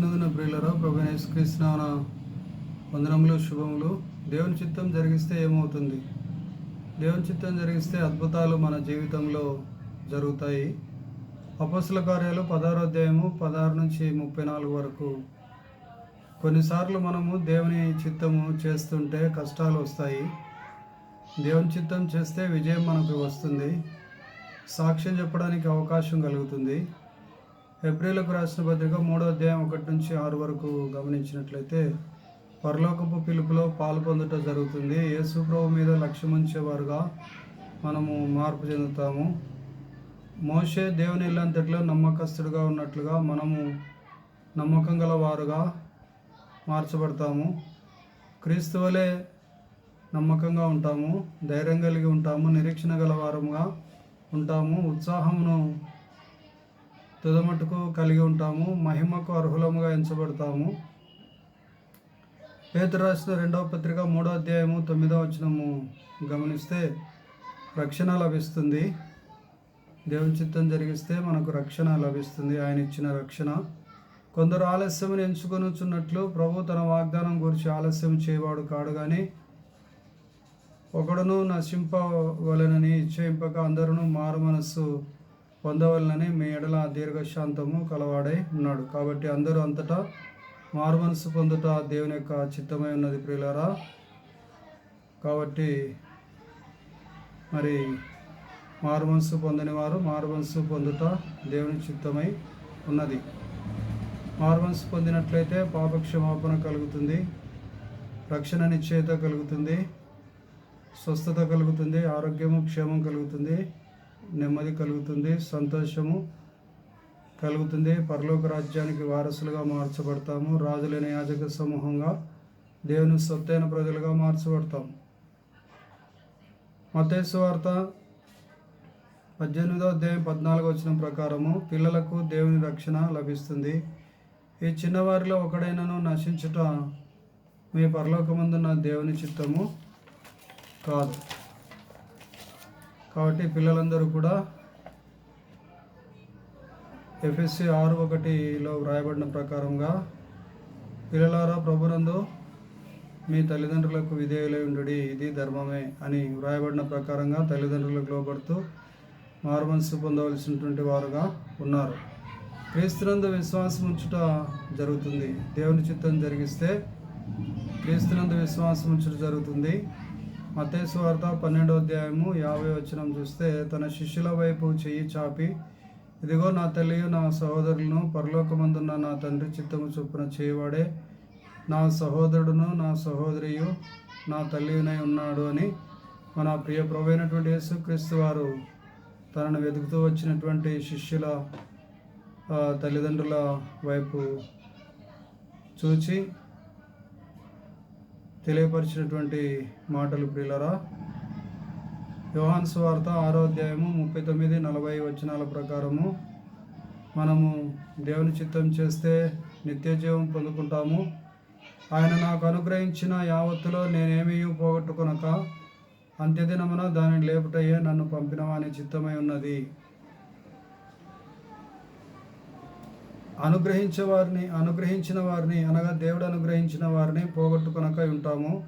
నందున ప్రియులరా ప్రభు కృష్ణ వందనములు శుభములు. దేవుని చిత్తం జరిగిస్తే ఏమవుతుంది? దేవుని చిత్తం జరిగిస్తే అద్భుతాలు మన జీవితంలో జరుగుతాయి. అపస్సుల కార్యాలు పదహారో అధ్యాయము పదహారు నుంచి ముప్పై నాలుగు వరకు. కొన్నిసార్లు మనము దేవుని చిత్తము చేస్తుంటే కష్టాలు వస్తాయి. దేవుని చిత్తం చేస్తే విజయం మనకు వస్తుంది. సాక్ష్యం చెప్పడానికి అవకాశం కలుగుతుంది. ఏప్రిల్కు రాసిన పత్రిక మూడో అధ్యాయం ఒకటి నుంచి ఆరు వరకు గమనించినట్లయితే పరలోకపు పిలుపులో పాలు పొందుట జరుగుతుంది. యేసు ప్రభు మీద లక్ష్యం ఉంచేవారుగా మనము మార్పు చెందుతాము. మోషే దేవుని ఇల్లంతట్లో నమ్మకస్తుడిగా ఉన్నట్లుగా మనము నమ్మకం గల వారుగా మార్చబడతాము. క్రీస్తు వలె నమ్మకంగా ఉంటాము ధైర్యం కలిగి ఉంటాము నిరీక్షణ గల వారముగా ఉంటాము. ఉత్సాహమును తుదమటుకు కలిగి ఉంటాము మహిమకు అర్హులముగా ఎంచబడతాము. పేతురు రాసిన రెండవ పత్రిక మూడో అధ్యాయము తొమ్మిదో వచనము గమనిస్తే రక్షణ లభిస్తుంది. దేవుని చిత్తం జరిగిస్తే మనకు రక్షణ లభిస్తుంది. ఆయన ఇచ్చిన రక్షణ. కొందరు ఆలస్యమని ఎంచుకొనుచున్నట్లు ప్రభు తన వాగ్దానం గురించి ఆలస్యం చేయవాడు కాడు కానీ ఒకడును నశింపవలనని ఇచ్చేయింపక అందరూ మారు మనస్సు పొందవలనని మీ ఎడల దీర్ఘశాంతము కలవాడై ఉన్నాడు. కాబట్టి అందరూ అంతటా మారుమనసు పొందుట దేవుని యొక్క చిత్తమై ఉన్నది ప్రియులారా. కాబట్టి మరి మారుమనసు పొందని వారు మారుమనసు పొందుట దేవుని చిత్తమై ఉన్నది. మారుమనసు పొందినట్లయితే పాపక్షమాపణ కలుగుతుంది రక్షణ నిశ్చయత కలుగుతుంది స్వస్థత కలుగుతుంది ఆరోగ్యము క్షేమం కలుగుతుంది. నెమ్మది కలుగుతుంది సంతోషము కలుగుతుంది. పరలోక రాజ్యానికి వారసులుగా మార్చబడతాము. రాజులైన యాజక సమూహంగా దేవుని సొత్తైన ప్రజలుగా మార్చబడతాం మతేసు వార్త పద్దెనిమిదో అధ్యాయం పద్నాలుగు వచ్చిన ప్రకారము పిల్లలకు దేవుని రక్షణ లభిస్తుంది. ఈ చిన్నవారిలో ఒకడైనను నశించుట మీ పరలోకమందున్న దేవుని చిత్తము కాదు. కాబట్టి పిల్లలందరూ కూడా ఎఫ్ఎస్సి ఆరు ఒకటిలో వ్రాయబడిన ప్రకారంగా పిల్లలారా ప్రభునందు మీ తల్లిదండ్రులకు విధేయులై ఉండడి. ఇది ధర్మమే అని వ్రాయబడిన ప్రకారంగా తల్లిదండ్రులకు లోబడుతూ మారుమనసు పొందవలసినటువంటి వారుగా ఉన్నారు. క్రీస్తునందు విశ్వాసం ఉంచుట జరుగుతుంది. దేవుని చిత్తం జరిగిస్తే క్రీస్తునందు విశ్వాసం ఉంచుట జరుగుతుంది. మతేశ్వార్త పన్నెండో అధ్యాయము యాభై వచనం చూస్తే తన శిష్యుల వైపు చెయ్యి చాపి ఇదిగో నా తల్లియు నా సహోదరులను పరలోకమందున్న నా తండ్రి చిత్తము చొప్పున చేయవాడే. నా సహోదరుడును నా సహోదరియు నా తల్లియునై ఉన్నాడు అని మన ప్రియ ప్రభైనటువంటి యేసుక్రీస్తు వారు తనను వెతుకుతూ వచ్చినటువంటి శిష్యుల తల్లిదండ్రుల వైపు చూచి తెలియపరిచినటువంటి మాటలు ప్రియులరా. యోహాన్ వార్త ఆరో అధ్యాయము ముప్పై తొమ్మిది నలభై వచనాల ప్రకారము మనము దేవుని చిత్తం చేస్తే నిత్య జీవం పొందుకుంటాము. ఆయన నాకు అనుగ్రహించిన యావత్తులో నేనేమీ పోగొట్టుకొనక అంత్యదినమున దానిని లేపుటయ్యే నన్ను పంపినవా వాని చిత్తమై ఉన్నది. అనుగ్రహించే వారిని అనుగ్రహించిన వారిని అనగా దేవుడు అనుగ్రహించిన వారిని పోగొట్టుకొనక ఉంటాము.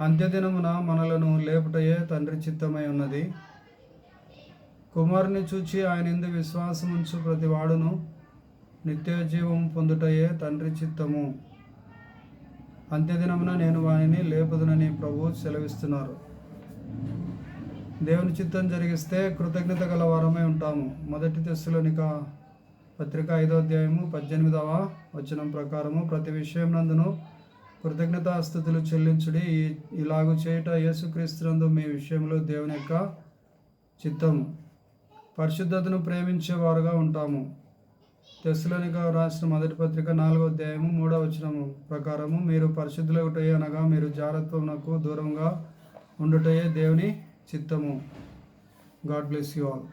అంత్యదినమున మనలను లేపుటయే తండ్రి చిత్తమై ఉన్నది. కుమారుని చూచి ఆయన ఎందు విశ్వాసముంచు ప్రతి వాడును. నిత్య జీవం పొందుటయే తండ్రి చిత్తము. అంత్యదినమున నేను వానిని లేపుదునని ప్రభు సెలవిస్తున్నారు. దేవుని చిత్తం జరిగిస్తే కృతజ్ఞత గల వారమై ఉంటాము. మొదటి దశలోనిక పత్రిక ఐదో అధ్యాయము పద్దెనిమిదవ వచనం ప్రకారము ప్రతి విషయం నందును కృతజ్ఞతాస్థుతులు చెల్లించుడి. ఇలాగు చేయుట యేసుక్రీస్తునందు మీ విషయంలో దేవుని యొక్క చిత్తము పరిశుద్ధతను ప్రేమించేవారుగా ఉంటాము. తెస్సులోనిక రాసిన మొదటి పత్రిక నాలుగో అధ్యాయము మూడవ వచనము ప్రకారము మీరు పరిశుద్ధులగుటయే అనగా మీరు జాగ్రత్తకు దూరంగా ఉండుటయే దేవుని చిత్తము. God bless you all.